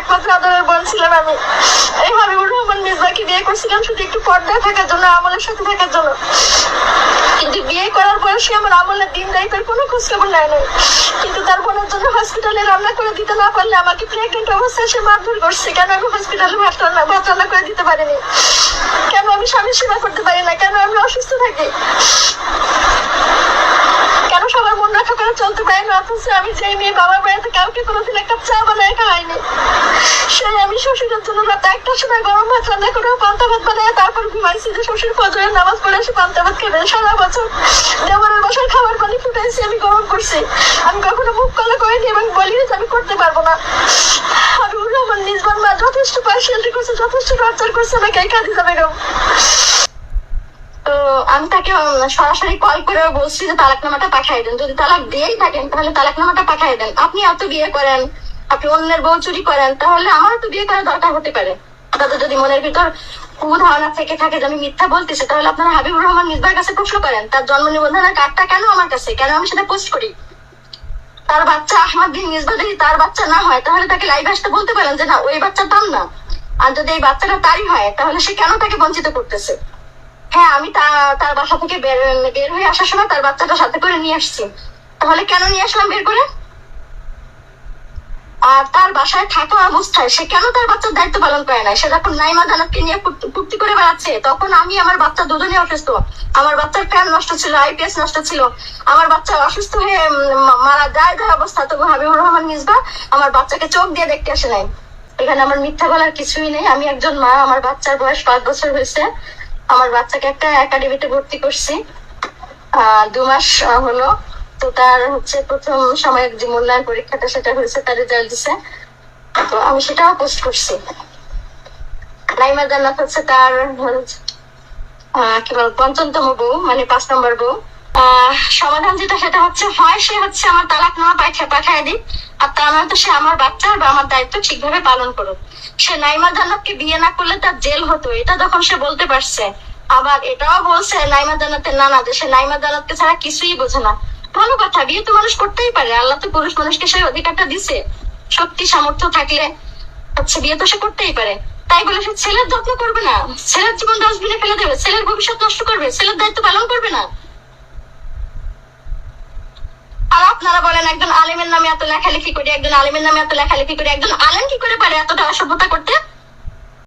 একমাত্র আদরের বোন আমি এই হাবিবুর রহমান মিসবাকে বিয়ে করছিলাম, শুধু একটু পর্দায় থাকার জন্য, আমলের সাথে থাকার জন্য। কিন্তু বিয়ে করার পর সে আমার আমলের দিন দায়িত্বের কোনো খোঁজ খবর নেয় নাই। কিন্তু তার বোনের জন্য হসপিটালে রান্না করে দিতে না পারলে আমাকে প্রেগনেন্ট অবস্থায় সে মারধর করছে। কেন আমি হসপিটালে ভাত রান্না ভাত রান্না করে দিতে পারিনি। কেন আমি স্বামীর সেবা করতে পারি না? কেন আমি অসুস্থ থাকি? কেন সবার মন রক্ষা করে চলতে পারি না? অথচ আমি যে মেয়ে বাবার বাড়িতে কাউকে কোনোদিন একটা চা বানায় খাওয়াইনি সেই আমি শ্বশুরের জন্য রাত একটার সময় গরম ভাত রান্না করে পান্তা ভাত বানায়, তারপর ঘুমাইছি যে শ্বশুর ফজরের নামাজ পড়ে এসে পান্তা ভাত খেবে সারা বছর দেওয়ারের বাসার খাবার পানি ফুটাইছি, আমি গরম করছি। আমি কখনো মুখ কলা করিনি এবং বলি আমি করতে পারব না। আমি আমার নিজবার মা যথেষ্ট পার্সিয়ালিটি করছে, যথেষ্ট টর্চার করছে, আমাকে এই কাজে বেগম তো আমি তাকে সরাসরি কল করে বলছি যে তালাকনামাটা পাঠাই দেন। যদি তালাক দিয়েই থাকেন, তাহলে তালাকনামাটা পাঠাই দেন। আপনি এত বিয়ে করেন, আপনি অন্যের বউ চুরি করেন, তাহলে আমার তো বিয়ে করার দরকার হতে পারে। তাদের যদি মনের ভিতর কুধারণা থেকে থাকে যে আমি মিথ্যা বলতেছি, তাহলে আপনারা হাবিবুর রহমান মিসবার কাছে প্রশ্ন করেন, তার জন্ম নিবন্ধনের কার্ডটা কেন আমার কাছে? কেন আমি সেটা পোস্ট করি? তার বাচ্চা আহমদ বিন মিসবা যদি তার বাচ্চা না হয়, তাহলে তাকে লাইভ আসতে বলতে পারেন যে না, ওই বাচ্চার দাম না। আর যদি এই বাচ্চাটা তারই হয়, তাহলে সে কেন তাকে বঞ্চিত করতেছে? হ্যাঁ আমি তার বাসা থেকে বের হয়ে আসার সময় তার বাচ্চাটা সাথে করে নিয়ে আসছি। তাহলে কেন নিয়ে আসলাম বের করে? আর তার বাসায় থাকা অবস্থায় সে কেন তার বাচ্চার দায়িত্ব পালন করে না সে যখন নাইমা জানাতকে নিয়ে ফুর্তি- করে বেড়াচ্ছে, তখন আমি আমার বাচ্চা দুজনে অসুস্থ। আমার বাচ্চার প্যান নষ্ট ছিল, আইপিএস নষ্ট ছিল। আমার বাচ্চা অসুস্থ হয়ে মারা যায় যায় অবস্থা। তবু হাবিবুর রহমান মিসবা আমার বাচ্চাকে চোখ দিয়ে দেখতে আসে নাই। এখানে আমার মিথ্যা বলার কিছুই নেই। আমি একজন মা, আমার বাচ্চার বয়স পাঁচ বছর হয়েছে। আমার বাচ্চাকে একটা একাডেমিতে ভর্তি করছি। দু মাস হলো। তো তার হচ্ছে প্রথম সাময়িক যে মূল্যায়ন পরীক্ষাটা, সেটা হয়েছে, তার রেজাল্ট দিছে। তো আমি সেটাও পোস্ট করছি। নাইমা জান্নাত হচ্ছে তার কি বল পঞ্চমতম বউ মানে পাঁচ নম্বর বউ। সমাধান যেটা, সেটা হচ্ছে, হয় সে হচ্ছে আমার তালাক নামা পাঠিয়ে পাঠিয়ে দিই আর তা নয়তো সে আমার বাচ্চার বা আমার দায়িত্ব ঠিকভাবে পালন করুক। সে নাইমা জান্নাতকে বিয়ে না করলে তার জেল হতো, এটা যখন সে বলতে পারছে। আবার এটাও বলছে, নাইমা জান্নাতের নানা যে সে নাইমা জান্নাতকে ছাড়া কিছুই বোঝে না। ভালো কথা, বিয়ে তো মানুষ করতেই পারে, আল্লাহ তো পুরুষ মানুষকে সেই অধিকারটা দিছে। শক্তি, সামর্থ্য থাকলে হচ্ছে বিয়ে তো সে করতেই পারে। তাই বলে সে ছেলের যত্ন করবে না। ছেলের জীবন ডাস্টবিনে ফেলে দেবে, ছেলের ভবিষ্যৎ নষ্ট করবে, ছেলের দায়িত্ব পালন করবে না। আর আপনারা বলেন একজন আলেমের নামে এত লেখালেখি করে, একজন আলেমের নামে এত লেখালেখি করে, একজন আলেম কি করে পারে এতটা অসভ্যতা করতে?